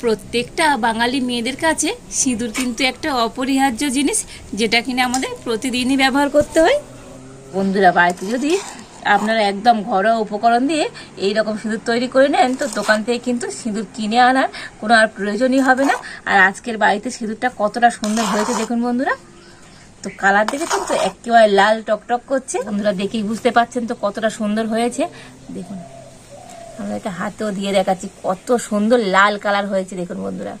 প্রত্যেকটা বাঙালি মেয়েদের কাছে সিঁদুর কিন্তু একটা অপরিহার্য জিনিস, যেটা কিনা আমাদের প্রতিদিনই ব্যবহার করতে হয়। বন্ধুরা, বাড়িতে যদি আপনারা একদম ঘরোয়া উপকরণ দিয়ে এই রকম সিঁদুর তৈরি করে নেন, তো দোকান থেকে কিন্তু সিঁদুর কিনে আনার কোনো আর প্রয়োজনই হবে না। আর আজকের বাড়িতে সিঁদুরটা কতটা সুন্দর হয়েছে দেখুন বন্ধুরা। তো কালার দেখে কিন্তু একেবারে লাল টকটক করছে। বন্ধুরা, দেখেই বুঝতে পারছেন তো কতটা সুন্দর হয়েছে। দেখুন। আমরা একটা হাতেও দিয়ে দেখাচ্ছি, কত সুন্দর লাল কালার হয়েছে, দেখুন বন্ধুরা।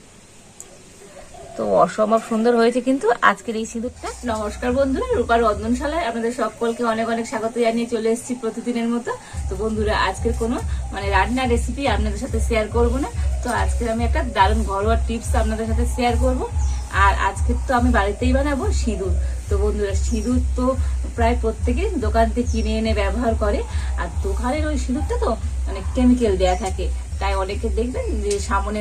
তো অসম্ভব সুন্দর হয়েছে কিন্তু আজকের এই সিঁদুরটা। নমস্কার বন্ধুরা রূপার রন্ধনশালায় আপনাদের সকলকে অনেক অনেক স্বাগত জানিয়ে চলে এসেছি প্রতিদিনের মতো। তো বন্ধুরা, আজকের কোনো মানে রান্নার রেসিপি আপনাদের সাথে শেয়ার করব না। তো আজকে আমি একটা দারুণ ঘরোয়া টিপস আপনাদের সাথে শেয়ার করব। আর আজকে তো আমি বাড়িতেই বানাবো সিঁদুর। তো বন্ধুরা, সিঁদুর তো প্রায় প্রত্যেকে দোকান থেকে কিনে এনে ব্যবহার করে। আর দোকানের ওই সিঁদুরটা তো মানে কেমিক্যাল দেয়া থাকে। তাই অনেকে দেখবেন যে সামনে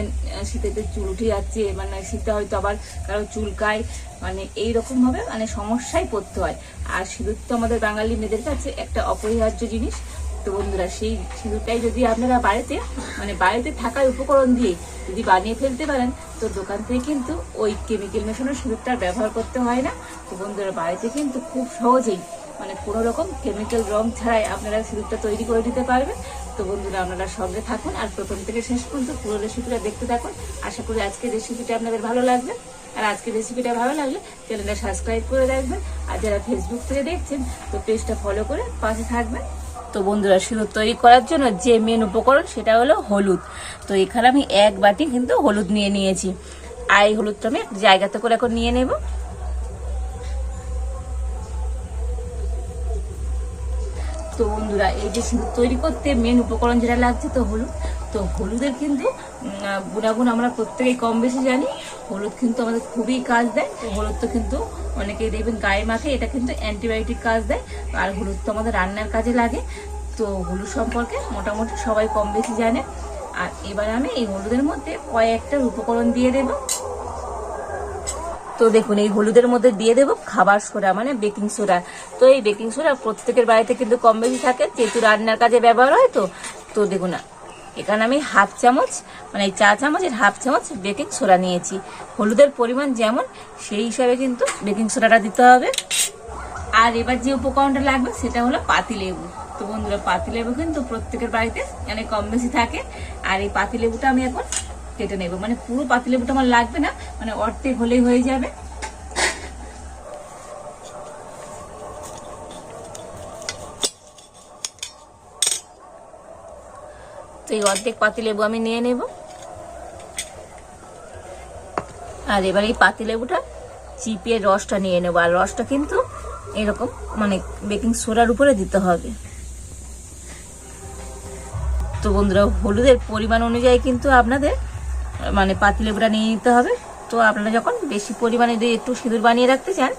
শীতেতে চুল উঠে যাচ্ছে মানে শীতে হয়তো আবার কারও চুলকায় মানে এই রকম ভাবে মানে সমস্যায় পড়তে হয়। আর সিঁদুর তো আমাদের বাঙালি মেয়েদের কাছে একটা অপরিহার্য জিনিস। তো বন্ধুরা, সেই সিঁদুরটাই যদি আপনারা বাড়িতে মানে বাড়িতে থাকার উপকরণ দিয়ে যদি বানিয়ে ফেলতে পারেন, তো দোকান থেকে কিন্তু ওই কেমিক্যাল মেশানো সিঁদুরটা ব্যবহার করতে হয় না। তো বন্ধুরা, বাড়িতে কিন্তু খুব সহজেই মানে কোনো রকম কেমিক্যাল রং ছাড়াই আপনারা সিঁদুরটা তৈরি করে দিতে পারবেন। তো বন্ধুরা, আপনারা সঙ্গে থাকুন। আর প্রথম থেকে শেষ পর্যন্ত পুরো রেসিপিটা দেখতে থাকুন। আশা করি আজকের রেসিপিটা আপনাদের ভালো লাগবে। আর আজকের রেসিপিটা ভালো লাগলে চ্যানেলটা সাবস্ক্রাইব করে রাখবেন। আর যারা ফেসবুক থেকে দেখছেন, তো পেজটা ফলো করে পাশে থাকবেন। তো বন্ধুরা, সিঁদুর তৈরি করার জন্য যে মেন উপকরণ, সেটা হলো হলুদ। তো এখানে আমি এক বাটি কিন্তু হলুদ নিয়ে নিয়েছি। আর এই হলুদটা আমি জায়গাতে করে এখন নিয়ে নেব। বন্ধুরা এই যে সিঁদুর তৈরি করতে মেন উপকরণ যেটা লাগছে তো হলুদ। তো হলুদের কিন্তু গুণাগুণ আমরা প্রত্যেকেই কম বেশি জানি। হলুদ কিন্তু আমাদের খুবই কাজ দেয়। তো হলুদ তো কিন্তু অনেকেই দেখবেন গায়ে মাখে, এটা কিন্তু অ্যান্টিবায়োটিক কাজ দেয়। আর হলুদ তো আমাদের রান্নার কাজে লাগে। তো হলুদ সম্পর্কে মোটামুটি সবাই কম বেশি জানে। আর এবার আমি এই হলুদের মধ্যে কয়েকটা উপকরণ দিয়ে দেবো। তো দেখুন, এই হলুদের মধ্যে দিয়ে দেবো খাবার সোডা মানে বেকিং সোডা। তো এই বেকিং সোডা প্রত্যেকের বাড়িতে কিন্তু কম বেশি থাকে, যেহেতু রান্নার কাজে ব্যবহার হয় তো। তো দেখুন না এখানে আমি হাফ চামচ মানে চা চামচের হাফ চামচ বেকিং সোডা নিয়েছি। হলুদের পরিমাণ যেমন, সেই হিসাবে কিন্তু বেকিং সোডাটা দিতে হবে। আর এবার যে উপকরণটা লাগবে, সেটা হলো পাতিলেবু তো বন্ধুরা পাতিলেবু কিন্তু প্রত্যেকের বাড়িতে অনেক কম বেশি থাকে। আর এই পাতিলেবুটা আমি এখন কেটে নেব। মানে পুরো পাতিলেবুটা আমার লাগবে না মানে অর্ধেক হলেই হয়ে যাবে। তো এই অর্ধেক পাতিলেবু আমি নিয়ে নেব। আর এবার এই পাতিলেবুটা চিপিয়ে রসটা নিয়ে নেব। আর রসটা কিন্তু এরকম মানে বেকিং সোডার উপরে দিতে হবে। তো বন্ধুরা, হলুদের পরিমাণ অনুযায়ী কিন্তু আপনাদের মানে পাতিলেবুটা নিয়ে নিতে হবে। তো আপনারা যখন বেশি পরিমাণে যদি একটু সিঁদুর বানিয়ে রাখতে চান,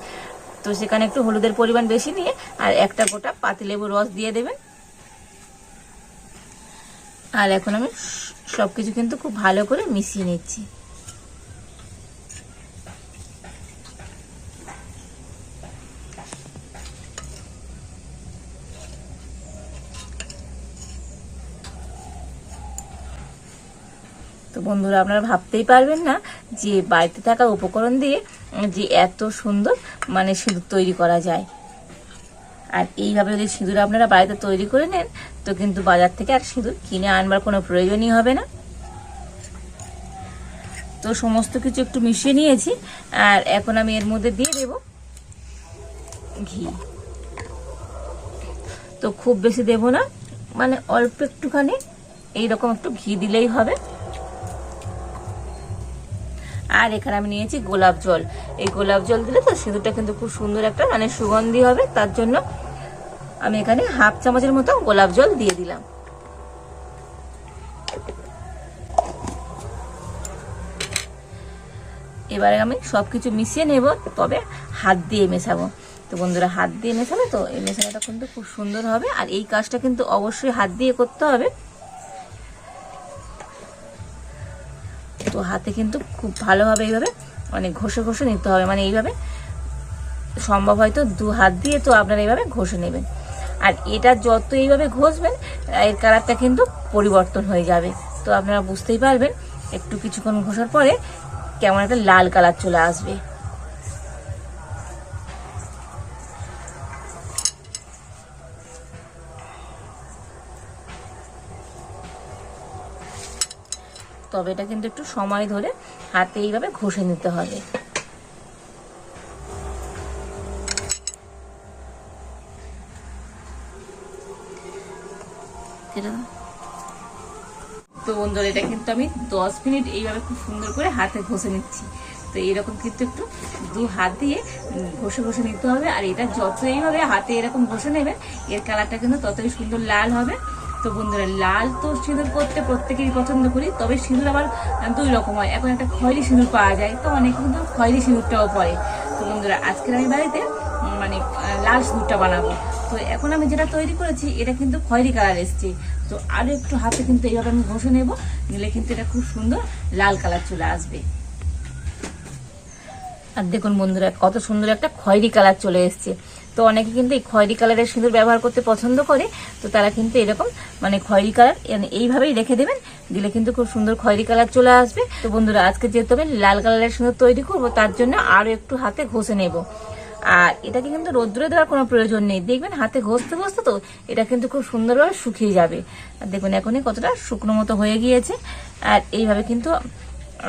তো সেখানে একটু হলুদের পরিমাণ বেশি নিয়ে আর একটা গোটা পাতিলেবুর রস দিয়ে দেবেন। আর এখন আমি সব কিছু কিন্তু খুব ভালো করে মিশিয়ে নিচ্ছি। তো বন্ধুরা, আপনারা ভাবতেই পারবেন না যে বাড়িতে থাকা উপকরণ দিয়ে যে এত সুন্দর মানে সিঁদুর তৈরি করা যায়। আর এইভাবে যদি সিঁদুর আপনারা বাড়িতে তৈরি করে নেন, তো কিন্তু বাজার থেকে আর সিঁদুর কিনে আনবার কোনো প্রয়োজনই হবে না। তো সমস্ত কিছু একটু মিশিয়ে নিয়েছি, আর এখন আমি এর মধ্যে দিয়ে দেব ঘি। তো খুব বেশি দেব না মানে অল্প একটুখানি, এইরকম একটু ঘি দিলেই হবে। আর এখানে আমি নিয়েছি গোলাপ জল। এই গোলাপ জল দিলে তো সিঁদুরটা কিন্তু খুব সুন্দর একটা মানে সুগন্ধি হবে, তার জন্য আমি এখানে হাফ চামচের মতো গোলাপ জল দিয়ে দিলাম। এবারে আমি সবকিছু মিশিয়ে নেব, তবে হাত দিয়ে মেশাবো। তো বন্ধুরা, হাত দিয়ে মেশাবে তো এই মেশানোটা কিন্তু খুব সুন্দর হবে, আর এই কাজটা কিন্তু অবশ্যই হাত দিয়ে করতে হবে। তো হাতে কিন্তু খুব ভালোভাবে এইভাবে মানে ঘষে ঘষে নিতে হবে। মানে এইভাবে সম্ভব হয়তো দু হাত দিয়ে তো আপনারা এইভাবে ঘষে নেবেন। আর এটা যত এইভাবে ঘষবেন, এর কালারটা কিন্তু পরিবর্তন হয়ে যাবে। তো আপনারা বুঝতেই পারবেন, একটু কিছুক্ষণ ঘষার পরে কেমন একটা লাল কালার চলে আসবে। তবে এটা কিন্তু একটু সময় ধরে হাতে এইভাবে ঘষে নিতে হবে। তো বন্ধুরা, এটা কিন্তু আমি দশ মিনিট এইভাবে খুব সুন্দর করে হাতে ঘষে নিচ্ছি। তো এইরকম কিন্তু একটু দু হাত দিয়ে ঘষে ঘষে নিতে হবে। আর এটা যত এইভাবে হাতে এরকম ঘষে নেবেন, এর কালারটা কিন্তু ততই সুন্দর লাল হবে। তো বন্ধুরা, লাল তো সিঁদুর করতে প্রত্যেকেরই পছন্দ করি, তবে সিঁদুর আবার দুই রকম হয়। এখন একটা খয়েরি সিঁদুর পাওয়া যায়, তো অনেকে কিন্তু খয়েরি সিঁদুরটাও পরে। তো বন্ধুরা, আজকের আমি বাড়িতে মানে লাল সিঁদুরটা বানাবো। তো এখন আমি যেটা তৈরি করেছি, এটা কিন্তু খয়েরি কালার এসছে। তো আরও একটু হাতে কিন্তু এইভাবে আমি ঘষে নেব, নিলে কিন্তু এটা খুব সুন্দর লাল কালার চলে আসবে। আর দেখুন বন্ধুরা, কত সুন্দর একটা খয়েরি কালার চলে এসছে। তো অনেকে কিন্তু এই খয়েরি কালারের সিঁদুর ব্যবহার করতে পছন্দ করে, তো তারা কিন্তু এরকম মানে খয়েরি কালার এইভাবেই রেখে দেবেন, দিলে কিন্তু খুব সুন্দর খয়েরি কালার চলে আসবে। তো বন্ধুরা, আজকে যেহেতু আমি লাল কালারের সিঁদুর তৈরি করব, তার জন্য আরও একটু হাতে ঘষে নেব। আর এটাকে কিন্তু রোদ্রে দেওয়ার কোনো প্রয়োজন নেই। দেখবেন হাতে ঘষতে ঘষতে তো এটা কিন্তু খুব সুন্দরভাবে শুকিয়ে যাবে। আর দেখুন, এখনই কতটা শুকনো মতো হয়ে গিয়েছে। আর এইভাবে কিন্তু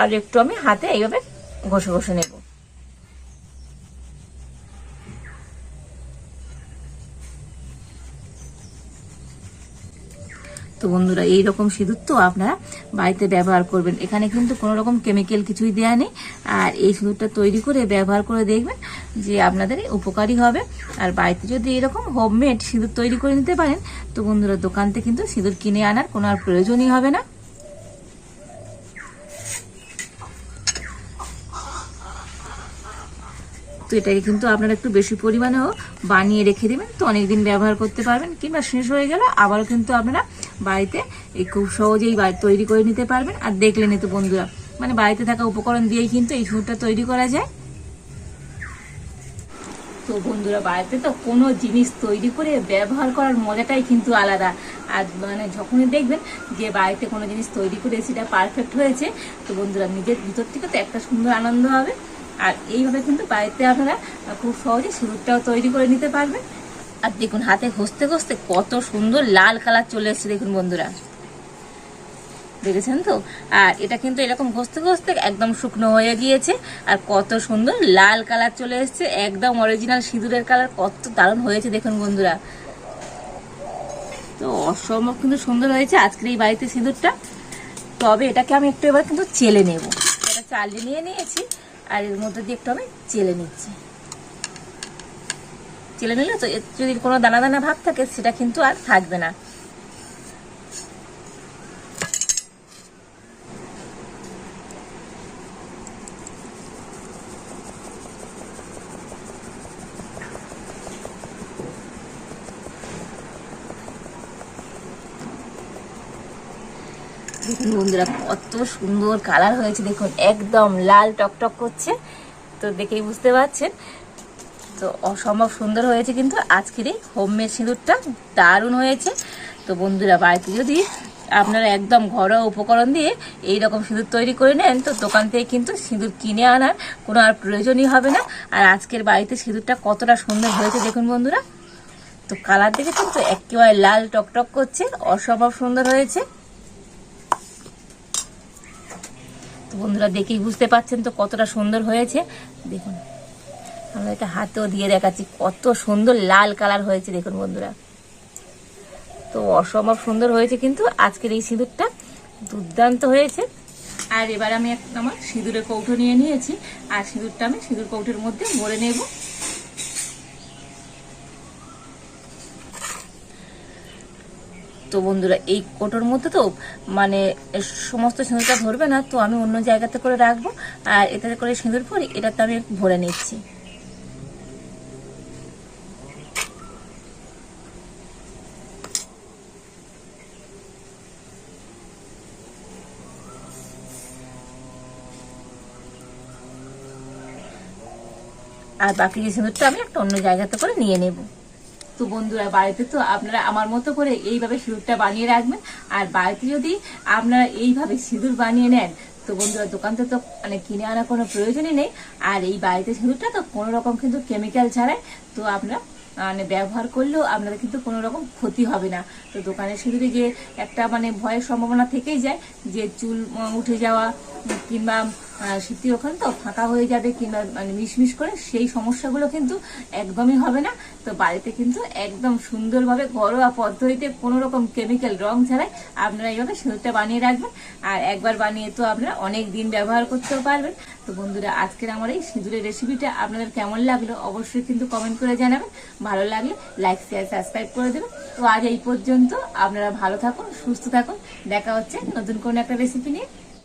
আর একটু আমি হাতে এইভাবে ঘষে ঘষে নেব। তো বন্ধুরা, এই রকম সিঁদুর তো আপনারা বাড়িতে ব্যবহার করবেন। এখানে কিন্তু কোনো রকম কেমিক্যাল কিছুই দেওয়া নেই। আর এই সিঁদুরটা তৈরি করে ব্যবহার করে দেখবেন যে আপনাদের উপকারী হবে। আর বাড়িতে যদি এরকম হোমমেড সিঁদুর তৈরি করে নিতে পারেন, তো বন্ধুরা, দোকান থেকে কিন্তু সিঁদুর কিনে আনার কোনো আর প্রয়োজনই হবে না। তো এটাকে কিন্তু আপনারা একটু বেশি পরিমাণেও বানিয়ে রেখে দেবেন। তো অনেকদিন ব্যবহার করতে পারবেন, কিংবা শেষ হয়ে গেলে আবারও কিন্তু আপনারা বাড়িতে, এই খুব সহজেই তৈরি করে নিতে পারবেন। আর দেখলেন তো বন্ধুরা মানে বাড়িতে থাকা উপকরণ দিয়েই কিন্তু এই ফুডটা তৈরি করা যায়। তো বন্ধুরা, বাড়িতে তো কোনো জিনিস তৈরি করে ব্যবহার করার মজাটাই কিন্তু আলাদা। আর মানে যখনই দেখবেন যে বাড়িতে কোনো জিনিস তৈরি করে সেটা পারফেক্ট হয়েছে, তো বন্ধুরা নিজের ভিতর থেকে তো একটা সুন্দর আনন্দ হবে। আর এইভাবে কিন্তু বাড়িতে আপনারা খুব সহজে সিঁদুরটাও তৈরি করে নিতে পারবেন। আর দেখুন, হাতে ঘষতে ঘষতে কত সুন্দর লাল কালার চলে এসছে দেখুন বন্ধুরা। দেখেছেন তো? আর এটা কিন্তু এরকম ঘষতে ঘষতে একদম শুকনো হয়ে গিয়েছে আর কত সুন্দর লাল কালার চলে এসছে, একদম অরিজিনাল সিঁদুরের কালার, কত দারুণ হয়েছে দেখুন বন্ধুরা। তো অসম্ভব কিন্তু সুন্দর হয়েছে আজকের এই বাড়িতে সিঁদুরটা। তবে এটাকে আমি একটু এবার কিন্তু চেলে নেব। এটা চালিয়ে নিয়ে নিয়েছি আর এর মধ্যে দিয়ে একটু আমি চেলে নিচ্ছি। চেলে নিলে তো যদি কোনো দানা দানা ভাব থাকে, সেটা কিন্তু আর থাকবে না। বন্ধুরা, কত সুন্দর কালার হয়েছে। দেখুন, একদম লাল টকটক করছে। তো দেখেই বুঝতে পারছেন। তো অসম্ভব সুন্দর হয়েছে কিন্তু আজকের এই হোমমেড সিঁদুরটা দারুণ হয়েছে। তো বন্ধুরা, বাড়িতে যদি আপনারা একদম ঘরোয়া উপকরণ দিয়ে এই রকম সিঁদুর তৈরি করে নেন, তো দোকান থেকে কিন্তু সিঁদুর কিনে আনার কোনো আর প্রয়োজনই হবে না। আর আজকের বাড়িতে সিঁদুরটা কতটা সুন্দর হয়েছে দেখুন বন্ধুরা। তো কালার দেখেছেন তো একেবারে লাল টকটক করছে, অসম্ভব সুন্দর হয়েছে। তো বন্ধুরা, দেখেই বুঝতে পাচ্ছেন তো কতটা সুন্দর হয়েছে। দেখুন। আমরা এটা হাতেও দিয়ে দেখাচ্ছি, কত সুন্দর লাল কালার হয়েছে, দেখুন বন্ধুরা। তো অসম্ভব সুন্দর হয়েছে কিন্তু আজকের এই সিঁদুরটা দুর্দান্ত হয়েছে। আর এবার আমি আমার সিঁদুরের কৌটো নিয়ে নিয়েছি, আর সিঁদুরটা আমি সিঁদুর কৌটোর মধ্যে ভরে নেব। তো বন্ধুরা, এই কোটোর মধ্যে তো মানে সমস্ত সিঁদুরটা ধরবে না, তো আমি অন্য জায়গাতে করে রাখব, আর এটাতে করে সিঁদুর পরি, এটাতে আমি ভরে নিচ্ছি। আর বাকি যে সিঁদুরটা আমি একটা অন্য জায়গাতে করে নিয়ে নেব। তো বন্ধুরা, বাড়িতে তো আপনারা আমার মতো করে এইভাবে সিঁদুরটা বানিয়ে রাখবেন। আর বাড়িতে যদি আপনারা এইভাবে সিঁদুর বানিয়ে নেন, তো বন্ধুরা দোকান থেকে তো মানে কিনে আনার কোনো প্রয়োজনই নেই। আর এই বাড়িতে সিঁদুরটা তো কোনো রকম কিন্তু কেমিক্যাল ছাড়াই তো আপনারা মানে ব্যবহার করলেও আপনাদের কিন্তু কোনো রকম ক্ষতি হবে না। তো দোকানের সিঁদুরে যে একটা মানে ভয়ের সম্ভাবনা থেকেই যায়, যে চুল উঠে যাওয়া কিংবা শীতের ওখানে তো ফাঁকা হয়ে যাবে কিংবা মানে মিশমিশ করে, সেই সমস্যাগুলো কিন্তু একদমই হবে না। তো বাড়িতে কিন্তু একদম সুন্দরভাবে ঘরোয়া পদ্ধতিতে কোনো রকম কেমিক্যাল রং ছাড়াই আপনারা এইভাবে সিঁদুরটা বানিয়ে রাখবেন। আর একবার বানিয়ে তো আপনারা অনেক দিন ব্যবহার করতেও পারবেন। তো বন্ধুরা, আজকের আমার এই সিঁদুরের রেসিপিটা আপনাদের কেমন লাগল অবশ্যই কিন্তু কমেন্ট করে জানাবেন। ভালো লাগলে লাইক শেয়ার সাবস্ক্রাইব করে দেবেন। তো আজ এই পর্যন্ত আপনারা ভালো থাকুন, সুস্থ থাকুন। দেখা হচ্ছে নতুন কোনো একটা রেসিপি নিয়ে।